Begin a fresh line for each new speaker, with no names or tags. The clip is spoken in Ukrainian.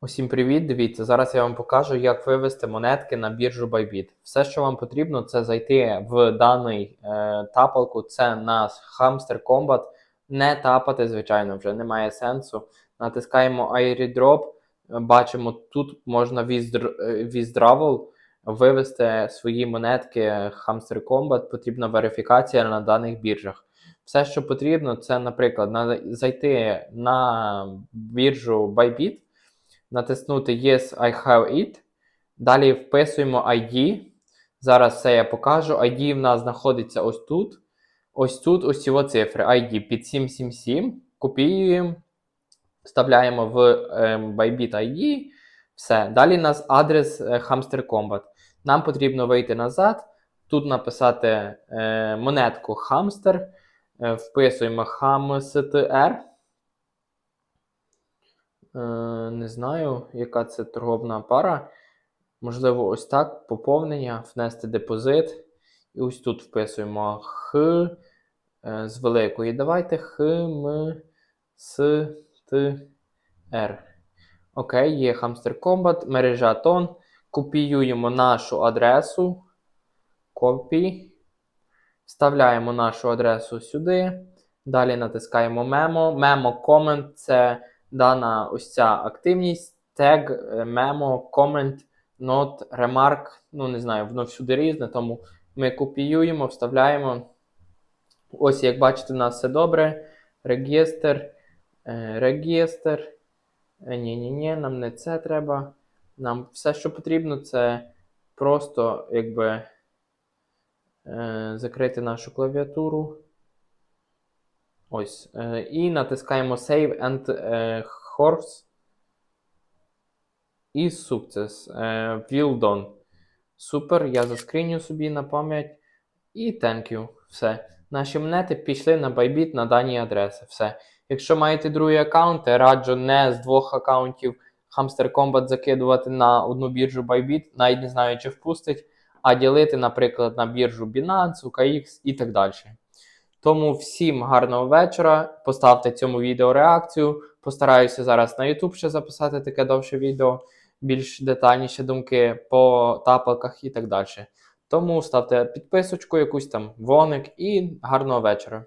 Усім привіт! Дивіться, зараз я вам покажу, як вивести монетки на біржу Bybit. Все, що вам потрібно, це зайти в даний е, тапалку, це на Hamster Combat. Не тапати, звичайно, вже немає сенсу. Натискаємо iRedrop, бачимо, тут можна withdraw- е, вивести свої монетки Hamster Combat. Потрібна верифікація на даних біржах. Все, що потрібно, це, наприклад, на, зайти на біржу Bybit, натиснути Yes, I have it. Далі вписуємо ID. Зараз все я покажу. ID в нас знаходиться ось тут. Ось тут, ось ці цифри. ID під 777. Копіюємо, вставляємо в е, Bybit ID. Все. Далі у нас адрес е, Hamster Combat. Нам потрібно вийти назад. Тут написати е, монетку Hamster. Е, вписуємо HAMSTR. Е, не знаю, яка це торговна пара. Можливо, ось так поповнення, внести депозит. І ось тут вписуємо Х е, з великої. Давайте Х, М, С, Т, Р. Окей, є Hamster Combat, мережа тон. Копіюємо нашу адресу. Копій. Вставляємо нашу адресу сюди. Далі натискаємо Memo. Memo Comment це дана ось ця активність. Тег, е, memo, comment, not, remark. Ну, не знаю, воно всюди різне, тому ми копіюємо, вставляємо. Ось, як бачите, у нас все добре. Регістр. е, Регістр. Ні-ні-ні, нам не це треба. Нам все, що потрібно, це просто якби е, закрити нашу клавіатуру. Ось. Е, і натискаємо Save and е, Horse. І Success. Е, well done. Супер. Я заскріню собі на пам'ять. І thank you. Все. Наші монети пішли на Bybit на дані адреси. Все. Якщо маєте другий аккаунт, раджу не з двох аккаунтів Hamster Combat закидувати на одну біржу Bybit, навіть не знаю, чи впустить, а ділити, наприклад, на біржу Binance, UKX і так далі. Тому всім гарного вечора. Поставте цьому відео реакцію. Постараюся зараз на YouTube ще записати таке довше відео, більш детальніші думки по тапалках і так далі. Тому ставте підписочку, якусь там воник і гарного вечора.